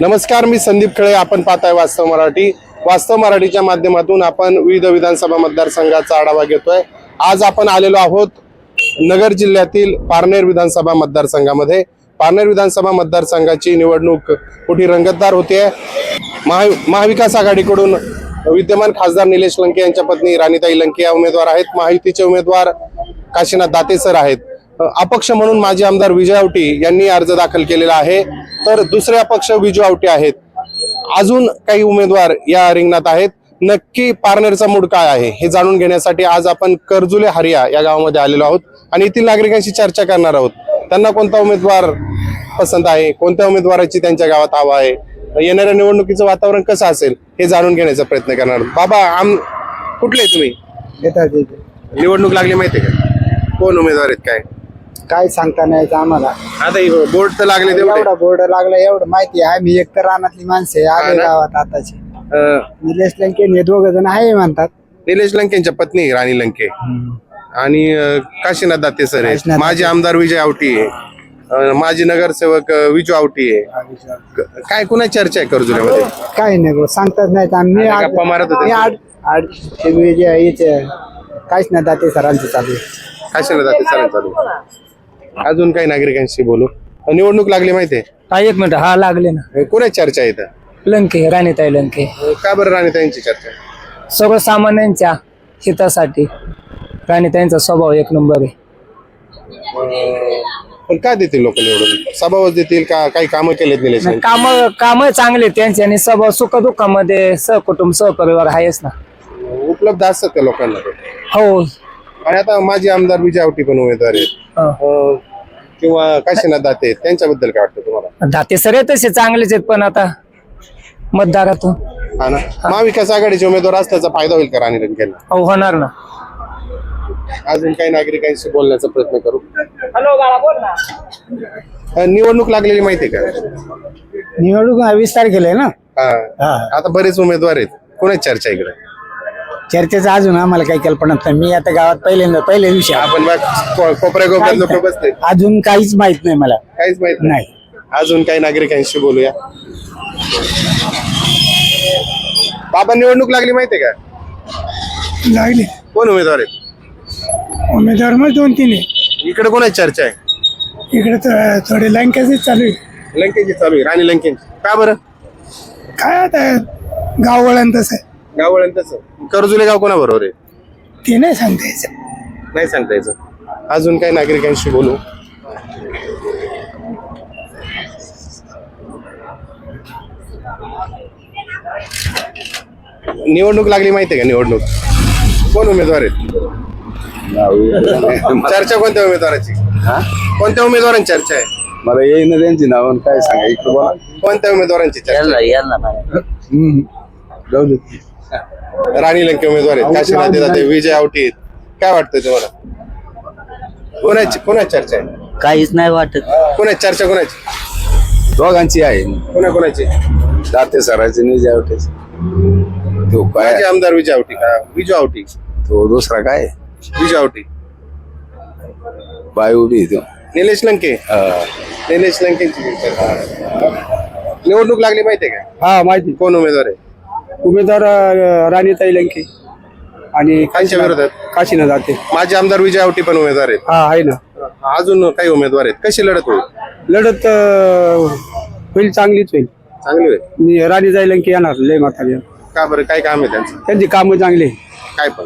नमस्कार मी संदीप खळे. आपण पाहताय वास्तव मराठी. वास्तव मराठीच्या माध्यमातून आपण विविध विधानसभा मतदारसंघाचा आढावा घेतोय. आज आपण आलेलो आहोत नगर जिल्ह्यातील पारनेर विधानसभा मतदारसंघामध्ये. पारनेर विधानसभा मतदारसंघाची निवडणूक मोठी रंगतदार होते? महा महाविकास आघाडीकडून विद्यमान खासदार निलेश लंके यांच्या पत्नी राणीताई लंके या उमेदवार आहेत. महायुतीचे उमेदवार काशीनाथ दाते सर आहेत. अपक्ष म्हणून माजी आमदार विजय आवटी यांनी अर्ज दाखल केलेला आहे. तर दुसरे अपक्ष विजू आवटे आहेत. अजून काही उमेदवार या रिंगणात आहेत. नक्की पारनेरचा मूड काय आहे हे जाणून घेण्यासाठी आज आपण कर्जुले हरिया या गावामध्ये आलेलो आहोत आणि येथील नागरिकांशी चर्चा करणार आहोत. त्यांना कोणता उमेदवार पसंत आहे कोणत्या उमेदवाराची त्यांच्या गावात हवा आहे येणाऱ्या निवडणुकीचं वातावरण कसं असेल हे जाणून घेण्याचा प्रयत्न करणार आहोत. बाबा आम कुठले तुम्ही. निवडणूक लागली माहितीये का? कोण उमेदवार आहेत काय? काय सांगता नाही येत आम्हाला. आता बोर्ड तर लागले तेवढे. एवढा बोर्ड लागला एवढं माहिती आहे. आम्ही एक तर रानातली माणसं आहे, आले ना? गावात आताची. अं, निलेश लंके हे दोघ जण आहे म्हणतात. निलेश लंकेंच्या पत्नी राणी लंके. आणि अं, काशीनाथ दाते सर काशीनाथ माजी आमदार विजय आवटी आहे. अं, माजी नगरसेवक अं, विजू आवटी आहे. क- काय कुणा चर्चा आहे कर्जुल्यामध्ये काय नाही सांगताच नाहीत आम्ही गप्पा मारत होते. मी आड आड ते जे याचे काहीच नाही दाते सरांचे चालू आहे. काशीनाथ दाते सर चालू अजून काही नागरिकांशी बोलू? निवडणूक लागली माहितीये हा एक मिनिट. हा लागले ना. कुणा चर्चा आहे इथं? लंके राणीताई लंके. का बरं राणीताईंची चर्चा? आहे? सर्वसामान्यांच्या हितासाठी राणीताईंचा स्वभाव एक नंबर आहे. पण का देतील लोक निवडून? सभावच देतील का? काही कामं केलेत निलेश? काम काम चांगले त्यांचे आणि स्वभाव सुख दुःखामध्ये सहकुटुंब सहपरिवार आहेच ना. उपलब्ध असतात त्या लोकांना ते. हो आणि आता माझे आमदार विजय आवटी पण उमेदवार आहेत. हो. अं, किंवा काशीनाथ दाते आहेत. त्यांच्याबद्दल काय वाटतं तुम्हाला? दाते सर तसे चांगलेच आहेत पण आता मतदारातून. हा ना? महाविकास आघाडीचे उमेदवार असल्याचा फायदा होईल का राणी लंकेला हो होणार ना. अजून काही नागरिकांशी बोलण्याचा प्रयत्न करू? हॅलो बाळा बोल ना. अं, निवडणूक लागलेली माहिती आहे का? निवडणूक हा वीस तारखेला आहे ना? हा. आता बरेच उमेदवार आहेत. कोणाची चर्चा आहे इकडे? चर्चेचं अजून आम्हाला काही कल्पना नाही. मी आता गावात पहिल्यांदा पहिल्या दिवशी आलो. आपण को- कोपऱ्या कोपऱ्यात लोक बसले अजून काहीच माहीत नाही मला. काहीच माहीत नाही? नाही. अजून काही नागरिकांशी बोलूया. बाबा निवडणूक लागली माहितीये का? लागली. कोण उमेदवार आहेत? उमेदवार मग दोन तीन आहे इकडे कोणाची चर्चा आहे? इकडे तर थोडे लंकेच चालू आहे लंकेची चालू आहे. राणी लंकेची. का बरं? काय आता गाव वळण तसं आहे. गाव वळण कर्जुले गाव कोणा बरोबर आहे? ते नाही सांगता यायचं. नाही सांगता यायचं. अजून काही नागरिकांशी बोलू? निवडणूक लागली माहितीये का निवडणूक? कोण उमेदवार आहेत? चर्चा कोणत्या उमेदवाराची? कोणत्या उमेदवारांची चर्चा आहे? मला येईन त्यांची नाव काय सांगा इकडे बोला. कोणत्या उमेदवारांची चर्चा आहे? जाऊ दे. राणी लंके उमेदवार आहेत. काशीनाथ दाते विजय आवटी काय वाटतंय तुम्हाला? कोणाची कोणाची चर्चा आहे? काहीच नाही वाटत. कोणाची चर्चा कोणाची? दोघांची आहे. कोणा कोणाची जाते सरायचे नाही जावटेच तो काय? आमदार विजय आवटी. का विजय आवटी. तो दुसरा काय? विजय आवटी. बाय उभी आहे तो. निलेश लंके? निलेश लंकेची निवडणूक लागली माहितीये का? हा माहिती. कोण उमेदवार आहे? उमेदवार राणीताई लंके. आणि कांच्या विरोधात? काशीला जाते. माझे आमदार विजय आवटी पण उमेदवार आहेत. हा आहे ना. अजून काही उमेदवार आहेत? कशी लढत होईल? लढत अं, होईल चांगलीच होईल. चांगली होईल. मी राणीताई लंके येणार लय म्हातारी का बरं? काय काम आहे त्यांचं? त्यांची कामं चांगली. काय पण.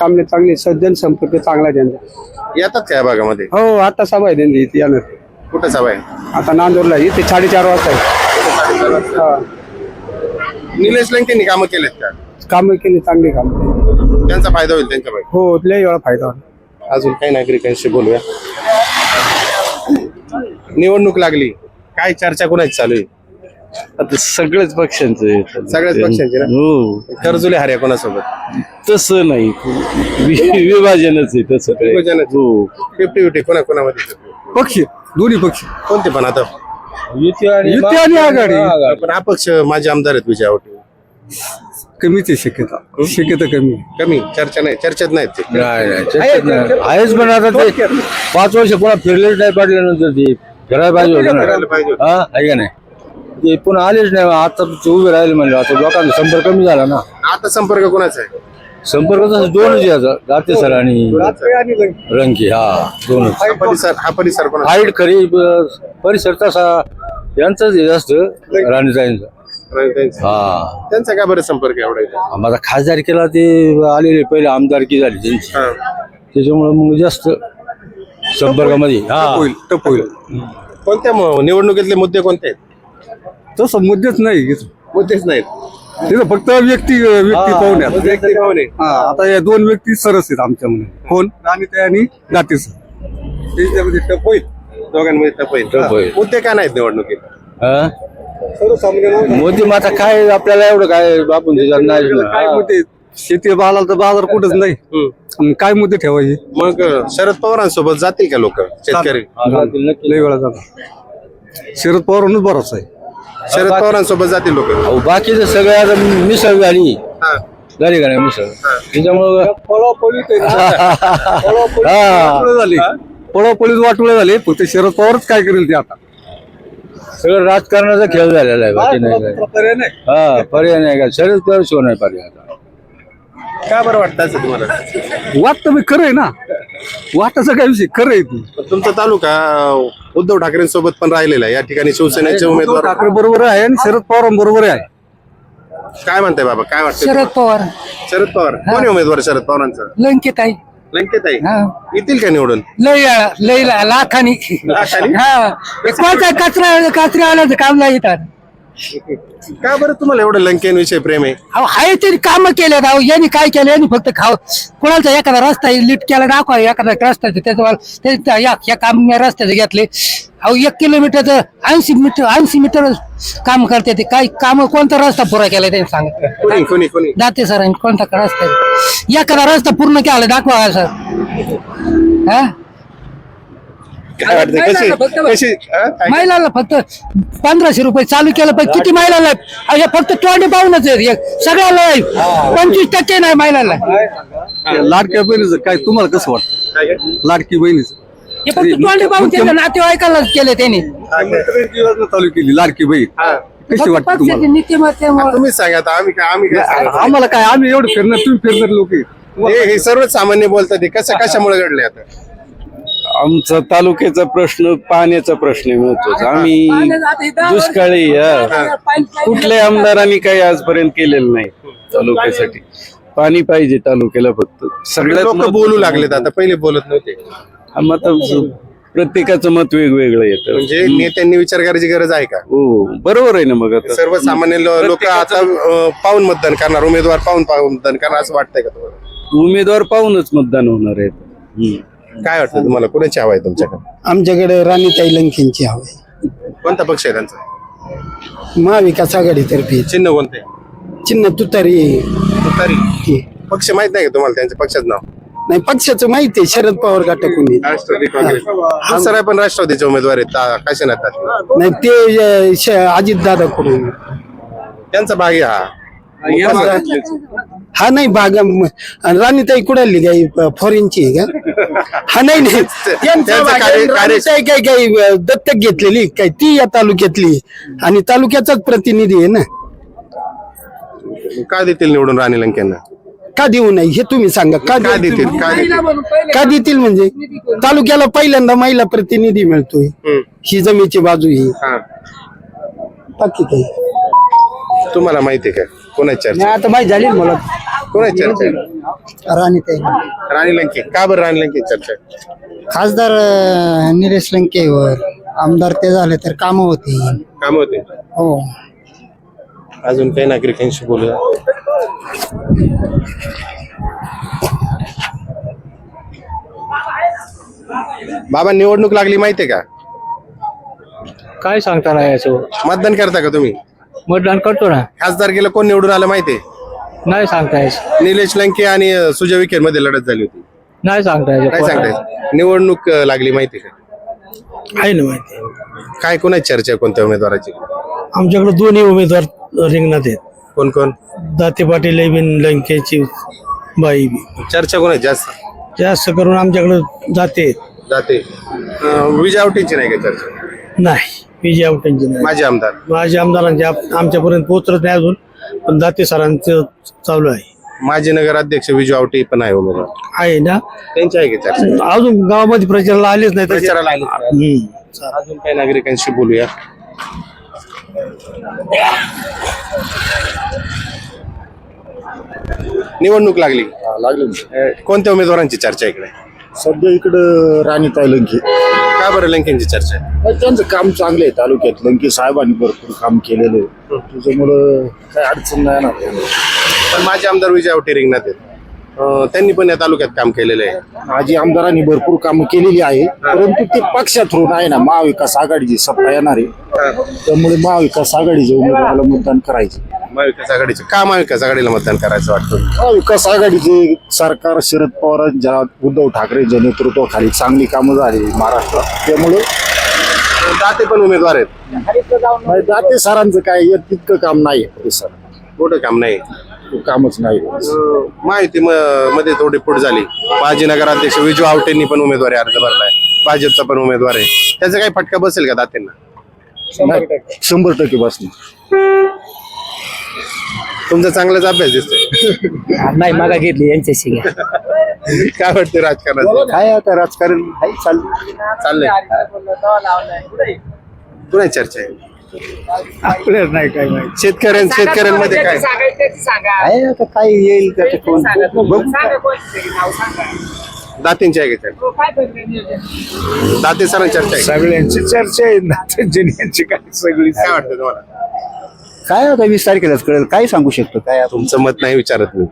कामं चांगली सज्जन संपर्क चांगला आहे त्यांचा. येतात का या भागामध्ये? हो आता सभा आहे त्यांची इथे येणार. कुठं सभा आहे? आता नांदूरला इथे साडेचार वाजता आहे. हा. निलेश लंकेंनी कामं केलेत का? कामं केली चांगली कामं त्यांचा फायदा होईल त्यांच्या हो लय वेळा फायदा होणार अजून काही नागरिकांशी बोलूया. निवडणूक लागली. काय चर्चा कोणाची चालू आहे? आता सगळ्याच पक्षांचं सगळ्याच पक्षांची ना? हो. कर्जुले हर्या कोणासोबत? तसं नाही. वि- विभाजनच आहे तसं काय विभाजनच. हो. फिफ्टी फिफ्टी कोणा कोणामध्ये? पक्ष दोन्ही पक्ष. कोणते पण आता? युती आणि युती आणि आघाडी. पण अपक्ष माझे आमदार आहेत विजय आवटे. कमीच आहे शक्यता. शक्यता कमी. आहे. कमी. चर्चा नाही. चर्चेत नाहीत ते. आहेच पण आता ते पाच वर्ष कोणा फिरलेच नाही पडल्यानंतर ते फिरायला पाहिजे होतं ना. करायला पाहिजे होतं. हा आहे का नाही? ते पुन्हा आलेच नाही. आता ते उभे राहिले म्हणजे आता लोकांचा संपर्क कमी झाला ना. आता संपर्क कोणाचा आहे? संपर्क तसं दोनच याचा दाते सर आणि रंगी हा दोनच हा परिसर हा परिसर हाईट खरी ब- परिसर तसा यांचाच हे जास्त राणीताईंचा. त्यांचा हा. त्यांचा का बरं संपर्क एवढा इथं? माझा खासदार केला ते आलेले पहिले आमदारकी झाली त्यांची. हा. त्याच्यामुळे मग जास्त संपर्कामध्ये हा. होईल टप होईल. कोणत्या म- निवडणुकीतले मुद्दे कोणते आहेत? तसं मुद्देच नाही. मुद्देच नाहीत. तिथं फक्त व्यक्ती व्यक्ती पाहुण्यात व्यक्ती? हा आता या दोन व्यक्ती सरस आहेत आमच्या मध्ये कोण? राणीताई आणि दाते सर त्याच्यामध्ये टप होईल दोघांमध्ये टप होईल टप होईल. मुद्दे काय नाहीत निवडणुकीत? हा? सर्वसामान्य मोदी माता काय आपल्याला एवढं काय बापून नाही. काय. मुद्दे शेती बाळाला तर बाजार कुठंच नाही. हम्म. काय मुद्दे ठेवायचे? मग अं, शरद पवारांसोबत जातील का लोक? शेतकरी. लय वेळा झाला शरद पवारांनाच भरोसा आहे. शरद पवारांसोबत जातील लोक. अहो, बाकीचं सगळं आता मिसळ झाली. झाली का नाही मिसळ? त्याच्यामुळं हा. वाटोळं झाले. पळापळीत वाटोळे झाले. फक्त शरद पवारच काय करेल ते आता? सगळं राजकारणाचा खेळ झालेला आहे. बाकी नाही काय. पर्याय नाही. हा पर्याय नाही का शरद पवार शिवाय नाही पर्याय आता. का बरं वाटतं असं तुम्हाला? वाटतं मी खरं आहे ना. वाटायचं काय विषय? खरं आहे तू. पण तुमचा तालुका अं, उद्धव ठाकरेंसोबत पण राहिलेला आहे. या ठिकाणी शिवसेनेचे उमेदवार ठाकरे बरोबर आहे आणि शरद पवार बरोबर आहे. काय म्हणताय बाबा? काय वाटतं शरद पवार. शरद पवार. कोण आहे उमेदवार शरद पवारांचा? लंकेत आहे हा. येतील का निवडून? लय लय ला- लाखानी. लाखानी? हा. कोणता कचरा कचरा आल्याचं काम नाही येतात का बरं तुम्हाला एवढं लंकेविषयी प्रेम आहे? अहो आहे ते काम केले अहो यांनी काय केलं? यांनी फक्त खाव कोणाचा एखादा रस्ता लीट केला दाखवा एखादा रस्ता त्याच्यावर त्या- या या काम रस्त्याचे घेतले. अहो एक किलोमीटरचं ऐंशी मीटर ऐंशी मीटर काम करते ते. काय काम कोणता रस्ता पुरा केला त्यांनी सांगा कोणी कोणी कोणी? दाते सरांनी कोणता रस्ता? आहे? एखादा रस्ता पूर्ण केला दाखवा सर. हा? काय वाटतं कशी कशी हा? काय? महिलाला फक्त पंधराशे रुपये चालू केलं पण किती महिलाला हे फक्त तोंडी पाहूनच आहे हे सगळ्याला आहे. पंचवीस टक्के नाही महिलाला लाडक्या बहिणीचं काय तुम्हाला कसं वाटतं काय? लाडकी बहिणीचं हे फक्त तोंडी पाहून केलं नातेवाईकालाच केले त्यांनी योजना चालू केली लाडकी बहीण हा. कशी वाटते पक्षाचे तुम्हाला नीतिमत्तेमुळे तुम्हीच सांगा आता आम्ही काय आम्ही काय सांगणार? आम्हाला काय आम्ही एवढं फिरणार तुम्ही फिरणार लोक हे हे सर्व सामान्य बोलतात हे कशा कशामुळे घडले आता आमचा तालुक्याचा प्रश्न पाण्याचा प्रश्न आहे महत्त्वाचा आम्ही दुष्काळी हा. कुठल्याही आमदारांनी काही आजपर्यंत केलेलं नाही तालुक्यासाठी. पाणी पाहिजे तालुक्याला फक्त. सगळ्यात लोक बोलू लागलेत आता पहिले बोलत नव्हते. आता प्रत्येकाचं मत वेगवेगळं येतं. म्हणजे नेत्यांनी विचार करायची गरज आहे का? हो बरोबर आहे ना मग आता. सर्वसामान्य लोक आता पाहून मतदान करणार उमेदवार पाहून पाहून मतदान करणार असं वाटतंय का तुम्हाला? उमेदवार पाहूनच मतदान होणार आहे. काय वाटतं तुम्हाला? कोणाची हवा आहे तुमच्याकडे? आमच्याकडे राणीताई लंकेंची हवे कोणता पक्ष आहे त्यांचा? महाविकास आघाडीतर्फे चिन्ह कोणते? चिन्ह तुतारी. तुतारी. पक्ष माहीत नाही का तुम्हाला? त्यांच्या पक्षाचं नाव? नाही पक्षाचं माहिती आहे शरद पवार गटाकुनी राष्ट्रवादी काँग्रेस. दुसरा पण राष्ट्रवादीचे उमेदवार आहेत. काशीनाथ. नाही ते अजित दादा कडून त्यांचा भाग आहे हा. हा नाही बाग आणि राणीताई कुडाली काय फॉरेनची का? हा नाही त्यांचा राणीताई काय अं, दत्तक घेतलेली काय? ती या तालुक्यातली आणि तालुक्याचाच प्रतिनिधी आहे ना. का देतील निवडून राणी लंकेंना? का देऊ नाही? हे तुम्ही सांगा. का का देतील? का देतील? का देतील म्हणजे? तालुक्याला पहिल्यांदा महिला प्रतिनिधी मिळतोय. हम्म. ही जमीची बाजू ही. हा. बाकी काही. तुम्हाला माहिती आहे का? कोणाची चर्चा? आता माहिती झाली ना मला. कोणाची चर्चा? आहे? राणीताई राणी लंके. का बरं राणी लंके चर्चा? आहे? खासदार अं, निलेश लंकेवर. आमदार ते झाले तर काम होते काम होते हो. अजून काही नागरिकांशी बोलूया. बाबा निवडणूक लागली माहितीये का? काय सांगता नाही याचं. मतदान करता का तुम्ही? मतदान करतो ना. खासदारकीला कोण निवडून आलं माहितीये? नाही सांगता निलेश लंके आणि अं, सुजय विखे मध्ये लढत झाली होती. नाही सांगता काय सांगताय निवडणूक अं, लागली माहिती का? आहे ना माहिती. काय कोणाची चर्चा आहे कोणत्या उमेदवाराची? आमच्याकडे दोन्ही उमेदवार रिंगणात आहेत. कोण कोण? दाते पाटील बिन लंकेची बाई बी. चर्चा कोणाची? जास्त. जास्त करून आमच्याकडे जाते जाते अं, विजय आवटेंची नाही का चर्चा? नाही जी आवटेंची नाही. माझे आमदार. माझ्या आमदारांचे आप- आमच्यापर्यंत पोहोचत नाही अजून. पण दाते सरांचं चालू आहे. माजी नगराध्यक्ष विजू आवटे पण आहे उमेदवार. आहे ना? त्यांची आहे का चर्चा अजून गावामध्ये प्रचाराला आलेच नाही तसे. प्रचाराला आले? हम्म. अजून काही नागरिकांशी बोलूया. निवडणूक लागली. लागले. अ, कोणत्या उमेदवारांची चर्चा आहे इकडे? सध्या इकडं राणीताई लंके का बरं लंकेंची चर्चा? आहे त्यांचं काम चांगलं आहे तालुक्यात. लंके साहेबांनी भरपूर काम केलेलं आहे. त्याच्यामुळं काही अडचण नाही ना पण माझे आमदार विजय आवटे रिंगणात आहेत. अ, त्यांनी पण या तालुक्यात काम केलेलं आहे. माझी आमदारांनी भरपूर कामं केलेली आहे. परंतु ते पक्षात थ्रू आहे ना महाविकास आघाडीची सत्ता येणार आहे. त्यामुळे महाविकास आघाडीच्या उमेदवाराला मतदान करायचे. महाविकास आघाडीचे का महाविकास आघाडीला मतदान करायचं वाटतं? महाविकास आघाडीचे सरकार शरद पवारांच्या उद्धव ठाकरेंच्या नेतृत्वाखाली चांगली कामं झाली महाराष्ट्रात. त्यामुळे दाते पण उमेदवार आहेत. दाते सरांचं काय तितकं काम नाही परिसर मोठं काम नाही. कामच नाही. माहिती मध्ये थोडी फूट झाली. माजी नगराध्यक्ष विजू आवटेंनी पण उमेदवारी अर्ज भरलाय. भाजपचा पण उमेदवार आहे. त्याचा काही फटका बसेल का दातेंना? नाही, शंभर टक्के बसणार. तुमचा चांगलाच अभ्यास दिसतोय. नाही मागा घेतली यांच्याशी. घ्या काय वाटतं राजकारणात? काय आता राजकारण आहे चाललं चाललंय. कुणा चर्चा आहे? आपल्याला नाही काय माहिती शेतकऱ्यां शेतकऱ्यांमध्ये काय? आहे आता काय येईल त्याचं कोण? बघू दातींची आहे का चर्चा? दाते सरांची चर्चा आहे सगळ्यांची चर्चा आहे ना त्यांची काय सगळी काय वाटतं तुम्हाला? काय आता वीस तारखेलाच कळेल? काय सांगू शकतो? काय आता? तुमचं मत नाही विचारत मी.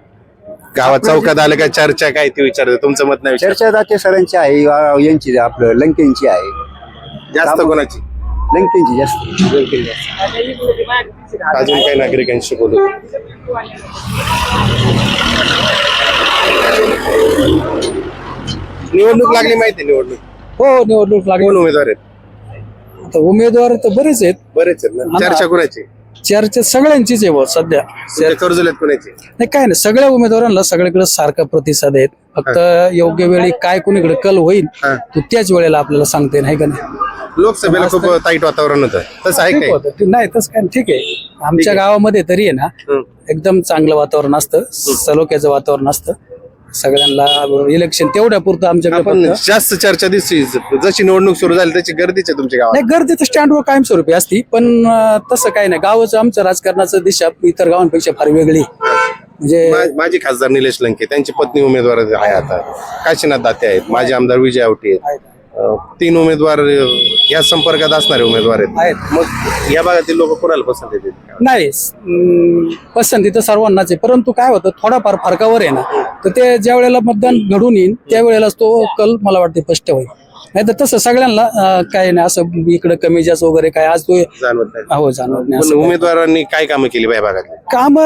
गावात चौकात आलं काय चर्चा काय ती विचारत? तुमचं मत नाही विचारत. चर्चा दाते सरांची आहे यांची आपलं लंकेंची आहे. जास्त कोणाची? लंकेंची जास्त. अजून काही नागरिकांशी बोलू. निवडणूक लागली माहिती आहे निवडणूक. हो निवडणूक लागली. कोण उमेदवार आहेत? आता उमेदवार तर बरेच आहेत. बरेच आहेत ना. चर्चा कोणाची? चर्चा सगळ्यांचीच आहे बुवा सध्या. तुमच्या नाही काय नाही सगळ्या उमेदवारांना सगळीकडे सारखा प्रतिसाद आहेत फक्त योग्य वेळी काय कुणीकडे कल होईल हा. तो त्याच वेळेला आपल्याला सांगता आहे का नाही? लोकसभेला खूप ताईट वातावरण होतं. तसं आहे ठीक काय होतं. ते- नाही तसं काय नाही. ठीक आहे. आमच्या गावामध्ये तरी आहे ना हं. एकदम चांगलं वातावरण असतं. सलोख्याचं वातावरण असतं. सगळ्यांना इलेक्शन तेवढ्या पुरतं आपण फक्त- जास्त चर्चा दिसली. जशी निवडणूक सुरू झाली त्याची गर्दीच आहे तुमच्या गावात. नाही गर्दी तर स्टँडवर कायमस्वरूपी असती पण अं, तसं काय नाही. गावाचं आमचं राजकारणाचं दिशा इतर गावांपेक्षा फार वेगळी. म्हणजे मा- माजी खासदार निलेश लंके त्यांची पत्नी उमेदवार आहे आता. काशीनाथ दाते आहेत माजी आमदार विजय आवटे आहेत. तीन उमेदवार या संपर्कात असणारे उमेदवार आहेत. आहेत. मग या भागातील लोक कोणाला पसंत येतील नाही अं, पसंती तर सर्वांनाच आहे. परंतु काय होतं थोडाफार फरकावर आहे ना तर ते ज्या वेळेला मतदान घडून येईल त्यावेळेलाच तो कल मला वाटते स्पष्ट होईल. नाही तर तसं सगळ्यांना अं, काय नाही असं इकडे कमी जास्त वगैरे काय आज तो जाणवत नाही. हो जाणवत नाही पण असं काय. उमेदवारांनी काय कामं केली या भागातली? काम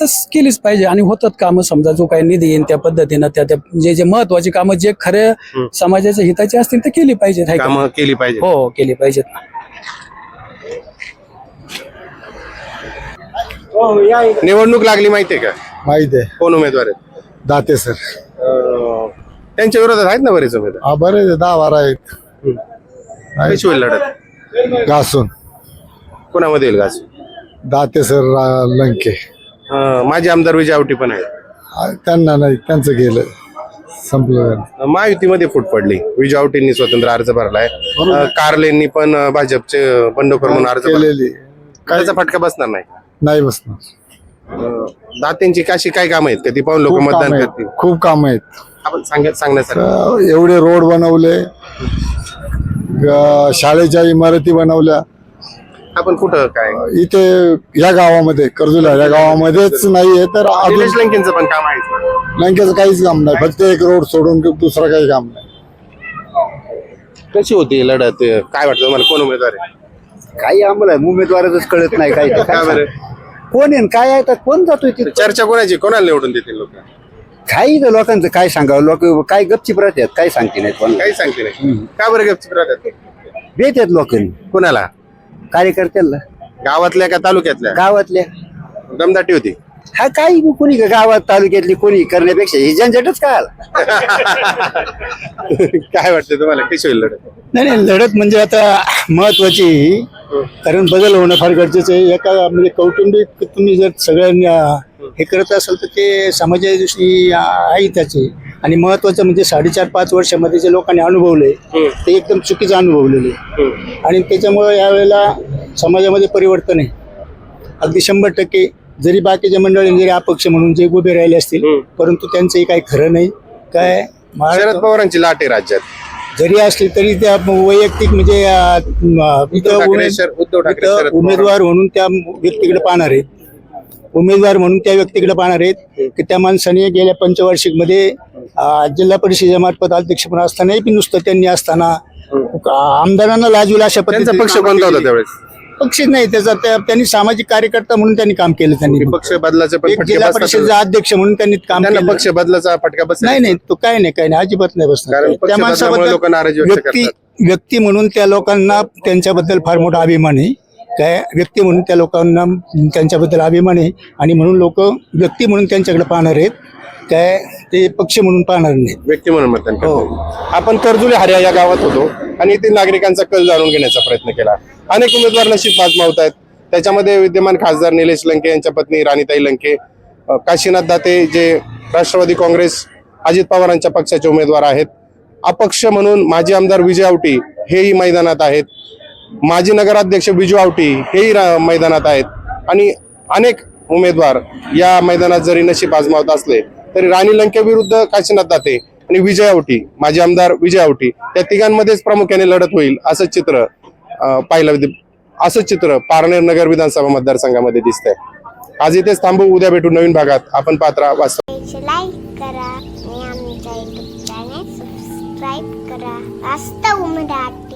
तर केलीच पाहिजे आणि होतात कामं समजा जो काही निधी येईल त्या पद्धतीनं त्या त्या जे जे महत्वाची कामं जे खरे समाजाच्या हिताची असतील ते केली पाहिजेत हाय का? कामं केली पाहिजे हो केली पाहिजेत. ना निवडणूक लागली माहितीये का? माहिती आहे कोण उमेदवार आहेत? दाते सर. त्यांच्या विरोधात आहेत ना बरेच उमेदवार? हा बरे दहा बारा आहेत. कशी होईल लढत? घासून. कोणामध्ये येईल घास दाते सर लंके. अं, माजी आमदार विजय आवटी पण आहेत. त्यांना नाही त्यांचं गेलं. संपलं. महायुतीमध्ये फूट पडली. विजय आवटेंनी स्वतंत्र अर्ज भरलाय. अं, कारलेंनी पण अं, भाजपचे बंडखोर म्हणून अर्ज भरला. केलेली. त्याचा फटका बसणार नाही. नाही बसणार. अं, दात्यांची काशी काय काम आहेत का ती? पाहून लोक खूप मतदान काम आहेत. करतील. खूप काम आहेत. आपण सांगत सांगण्यासाठी अ, एवढे रोड बनवले अ, शाळेच्या इमारती बनवल्या. आपण कुठं काय? इथे या गावामध्ये कर्जुला या गावामध्येच नाहीये तर निलेश अजून लंकेंचं पण काम आहे लंकेचं काहीच काम नाही फक्त एक रोड सोडून दुसरं काही काम नाही. कशी होती लढत? काय वाटतं तुम्हाला? कोण उमेदवार आहे? काही आम्हाला उमेदवाराच कळत नाही काय ते. का बरं? कोण आहे न काय आहे तर कोण जातोय तिथं? चर्चा कोणाची? कोणाला निवडून देतील लोक? काही इथं लोकांचं काय सांगावं? लोक काय गपचिप राहतात? काय सांगते नाही कोण काही सांगते नाही का बरं गपचिप राहतात? देतात लोकांनी. कोणाला? कार्यकर्त्यांना. गावातल्या का तालुक्यातल्या? गावातल्या. दमदाटी होती. हा काही कोणी गावात तालुक्यातली कोणी करण्यापेक्षा ही झंझटच काय काय वाटतं तुम्हाला? कशी होईल लढत? नाही नाही लढत म्हणजे आता महत्वाची कारण बदल होणं फार गरजेचं आहे. एका म्हणजे कौटुंबिक तुम्ही जर सगळ्यांनी हे करत असाल तर ते समाजाच्या दृष्टी आहे त्याचे. आणि महत्वाचं म्हणजे साडेचार पाच वर्षामध्ये जे लोकांनी अनुभवले ते एकदम चुकीचं अनुभवलेले. आणि त्याच्यामुळे यावेळेला समाजामध्ये परिवर्तन आहे. अगदी शंभर टक्के जरी बाकीच्या मंडळींनी जरी अपक्ष म्हणून जे उभे राहिले असतील परंतु त्यांचंही काही खरं नाही. काय शरद पवारांची लाट आहे राज्यात. जरी असली तरी त्या वैयक्तिक म्हणजे इथं. उमेदवार म्हणून त्या व्यक्तीकडे पाहणार आहेत उमेदवार म्हणून त्या व्यक्तीकडे पाहणार आहेत की त्या माणसाने गेल्या पंचवार्षिकमध्ये जिल्हा परिषदेच्या मार्फत अध्यक्ष पण असतानाही बी नुसतं त्यांनी असताना आमदारांना लाजविल अशा त्यांचा पद्धतीने पक्ष कोणता होता. त्यावेळेस पक्षच नाही त्याचा त्या- त्यांनी सामाजिक कार्यकर्ता म्हणून त्यांनी काम केलं त्यांनी. पक्ष बदलाचे पण एक फटके जिल्हा बसतात. परिषदेचा अध्यक्ष म्हणून त्यांनी काम त्यांना केलं. पक्ष बदलाचा फटका बस नाही नाही तो काय नाही काय नाही अजिबात नाही कारण बसणार पक्ष त्या बदलामुळे लोक नाराजी व्यक्त. व्यक्ती म्हणून त्या लोकांना त्यांच्याबद्दल फार मोठा अभिमान आहे. काय व्यक्ती म्हणून त्या लोकांना त्यांच्याबद्दल अभिमान आहे आणि म्हणून लोक व्यक्ती म्हणून त्यांच्याकडे पाहणार आहेत. काय ते पक्ष म्हणून पाहणार नाहीत व्यक्ती म्हणून मतदान हो. करतो आपण कर्जुले हरिया या गावात होतो आणि येथील नागरिकांचा कल जाणून घेण्याचा प्रयत्न केला. अनेक उमेदवार नशीब आजमावत आहेत. त्याच्यामध्ये विद्यमान खासदार निलेश लंके यांच्या पत्नी राणीताई लंके काशीनाथ दाते जे राष्ट्रवादी काँग्रेस अजित पवारांच्या पक्षाचे उमेदवार आहेत. अपक्ष म्हणून माजी आमदार विजय आवटी हेही मैदानात आहेत. माजी नगराध्यक्ष बिजू आवटी हेही मैदानात आहेत. आणि अनेक उमेदवार या मैदानात जरी नशीब आजमावत असले तरी राणी लंके विरुद्ध काशीनाथ दाते आणि विजय आवटी माजी आमदार विजय आवटी त्या तिघांमध्येच प्रामुख्याने लढत होईल असं चित्र पाहिलं असं चित्र पारनेर नगर विधानसभा मतदारसंघामध्ये दिसतंय. आज इथेच थांबू उद्या भेटू नवीन भागात. आपण पात्रा वाचतो लाईक करा आणि आमच्या युट्यूब चॅनेल सबस्क्राईब करा. वास्तव मराठी